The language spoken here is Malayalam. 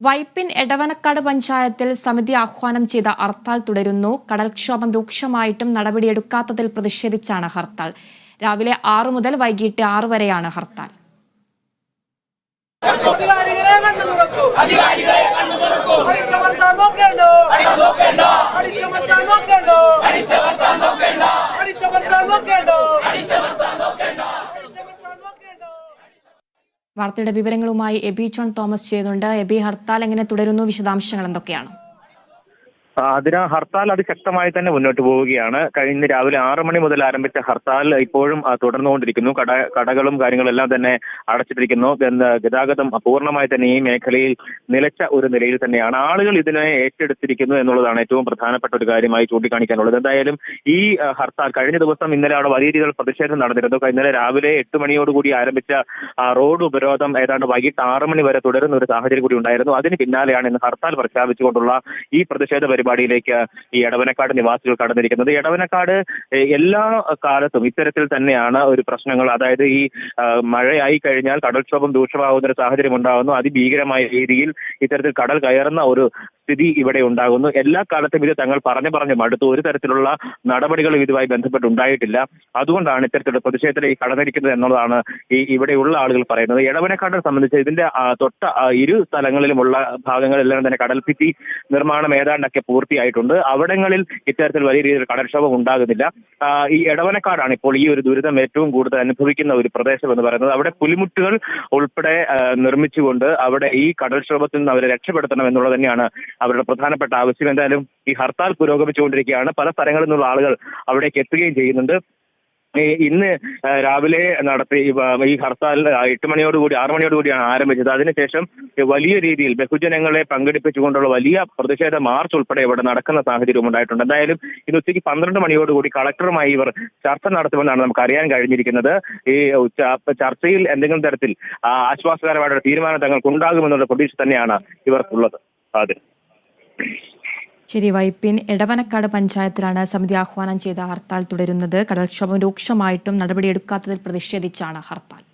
വൈപ്പിൻ എടവനക്കാട് പഞ്ചായത്തിൽ സമിതി ആഹ്വാനം ചെയ്ത ഹർത്താൽ തുടരുന്നു. കടൽക്ഷോഭം രൂക്ഷമായിട്ടും നടപടിയെടുക്കാത്തതിൽ പ്രതിഷേധിച്ചാണ് ഹർത്താൽ. രാവിലെ ആറു മുതൽ വൈകിട്ട് ആറ് വരെയാണ് ഹർത്താൽ. കണ്ണു തുറക്കൂ അധികാരികളെ കണ്ണു തുറക്കൂ അടിച്ചമർത്താൻ നോക്കേണ്ടോ അടിച്ചമർത്താൻ നോക്കേണ്ടോ അടിച്ചമർത്താൻ നോക്കേണ്ട അടിച്ചമർത്താൻ നോക്കേണ്ടോ അടിച്ചമർത്താൻ നോക്കേണ്ടോ വാർത്തയുടെ വിവരങ്ങളുമായി എബി ജോൺ തോമസ് ചെയ്യുന്നുണ്ട്. എബി ഹർത്താൽ എങ്ങനെ തുടരുന്നു? വിശദാംശങ്ങൾ എന്തൊക്കെയാണ്? അതിന് ഹർത്താൽ അതിശക്തമായി തന്നെ മുന്നോട്ട് പോവുകയാണ്. കഴിഞ്ഞ രാവിലെ ആറ് മണി മുതൽ ആരംഭിച്ച ഹർത്താൽ ഇപ്പോഴും തുടർന്നുകൊണ്ടിരിക്കുന്നു. കട കടകളും കാര്യങ്ങളെല്ലാം തന്നെ അടച്ചിട്ടിരിക്കുന്നു. ഗതാഗതം പൂർണമായി തന്നെ ഈ മേഖലയിൽ നിലച്ച ഒരു നിലയിൽ തന്നെയാണ്. ആളുകൾ ഇതിനെ ഏറ്റെടുത്തിരിക്കുന്നു എന്നുള്ളതാണ് ഏറ്റവും പ്രധാനപ്പെട്ട ഒരു കാര്യമായി ചൂണ്ടിക്കാണിക്കാനുള്ളത്. എന്തായാലും ഈ ഹർത്താൽ കഴിഞ്ഞ ദിവസം ഇന്നലെ അവിടെ വലിയ രീതിയിൽ പ്രതിഷേധം നടന്നിരുന്നു. ഇന്നലെ രാവിലെ എട്ട് മണിയോടുകൂടി ആരംഭിച്ച റോഡ് ഉപരോധം ഏതാണ്ട് വൈകിട്ട് ആറ് മണി വരെ തുടരുന്ന ഒരു സാഹചര്യം കൂടി ഉണ്ടായിരുന്നു. അതിന് പിന്നാലെയാണ് ഇന്ന് ഹർത്താൽ പ്രഖ്യാപിച്ചുകൊണ്ടുള്ള ഈ പ്രതിഷേധ പരിപാടിയിലേക്ക് ഈ എടവനക്കാട് നിവാസികൾ കടന്നിരിക്കുന്നത്. എടവനക്കാട് എല്ലാ കാലത്തും ഇത്തരത്തിൽ തന്നെയാണ് ഒരു പ്രശ്നങ്ങൾ. അതായത് ഈ മഴയായി കഴിഞ്ഞാൽ കടൽക്ഷോഭം രൂക്ഷമാകുന്ന ഒരു സാഹചര്യം ഉണ്ടാകുന്നു. അതിഭീകരമായ രീതിയിൽ ഇത്തരത്തിൽ കടൽ കയറുന്ന ഒരു സ്ഥിതി ഇവിടെ ഉണ്ടാകുന്നു. എല്ലാ കാലത്തും ഇത് തങ്ങൾ പറഞ്ഞു പറഞ്ഞു മടുത്തു. ഒരു തരത്തിലുള്ള നടപടികളും ഇതുമായി ബന്ധപ്പെട്ട് ഉണ്ടായിട്ടില്ല അതുകൊണ്ടാണ് ഇത്തരത്തിലുള്ള പ്രതിഷേധത്തിലേക്ക് കടന്നിരിക്കുന്നത് എന്നുള്ളതാണ് ഈ ഇവിടെയുള്ള ആളുകൾ പറയുന്നത്. എടവനക്കാടിനെ സംബന്ധിച്ച് ഇതിന്റെ തൊട്ട ഇരു സ്ഥലങ്ങളിലുമുള്ള ഭാഗങ്ങളെല്ലാം തന്നെ കടൽഭിത്തി നിർമ്മാണം ഏതാണ്ടൊക്കെ പൂർത്തിയായിട്ടുണ്ട്. അവിടങ്ങളിൽ ഇത്തരത്തിൽ വലിയ രീതിയിൽ കടൽക്ഷോഭം ഉണ്ടാകുന്നില്ല. ഈ എടവനക്കാടാണ് ഇപ്പോൾ ഈ ഒരു ദുരിതം ഏറ്റവും കൂടുതൽ അനുഭവിക്കുന്ന ഒരു പ്രദേശം എന്ന് പറയുന്നത്. അവിടെ പുലിമുട്ടുകൾ ഉൾപ്പെടെ നിർമ്മിച്ചുകൊണ്ട് അവിടെ ഈ കടൽക്ഷോഭത്തിൽ നിന്ന് അവരെ രക്ഷപ്പെടുത്തണം എന്നുള്ളത് തന്നെയാണ് അവരുടെ പ്രധാനപ്പെട്ട ആവശ്യം എന്തായാലും ഈ ഹർത്താൽ പുരോഗമിച്ചുകൊണ്ടിരിക്കുകയാണ്. പല സ്ഥലങ്ങളിൽ നിന്നുള്ള ആളുകൾ അവിടേക്ക് എത്തുകയും ചെയ്യുന്നുണ്ട്. ഇന്ന് രാവിലെ നടത്തി ഈ ഹർത്താൽ എട്ട് മണിയോടുകൂടി ആറ് മണിയോടുകൂടിയാണ് ആരംഭിച്ചത്. അതിനുശേഷം വലിയ രീതിയിൽ ബഹുജനങ്ങളെ പങ്കെടുപ്പിച്ചുകൊണ്ടുള്ള വലിയ പ്രതിഷേധ മാർച്ച് ഉൾപ്പെടെ ഇവിടെ നടക്കുന്ന സാഹചര്യം ഉണ്ടായിട്ടുണ്ട്. എന്തായാലും ഇന്ന് ഉച്ചയ്ക്ക് പന്ത്രണ്ട് മണിയോടുകൂടി കളക്ടറുമായി ഇവർ ചർച്ച നടത്തുമെന്നാണ് നമുക്ക് അറിയാൻ കഴിഞ്ഞിരിക്കുന്നത്. ഈ ചർച്ചയിൽ എന്തെങ്കിലും തരത്തിൽ ആശ്വാസകരമായ ആശ്വാസകരമായിട്ടുള്ള തീരുമാനം തങ്ങൾക്ക് ഉണ്ടാകുമെന്നുള്ള പ്രതീക്ഷ തന്നെയാണ് ഇവർക്കുള്ളത്. അതെ ശരി വൈപ്പിൻ എടവനക്കാട് പഞ്ചായത്തിലാണ് സമിതി ആഹ്വാനം ചെയ്ത ഹർത്താൽ തുടരുന്നത്. കടൽക്ഷോഭം രൂക്ഷമായിട്ടും നടപടിയെടുക്കാത്തതിൽ പ്രതിഷേധിച്ചാണ് ഹർത്താൽ.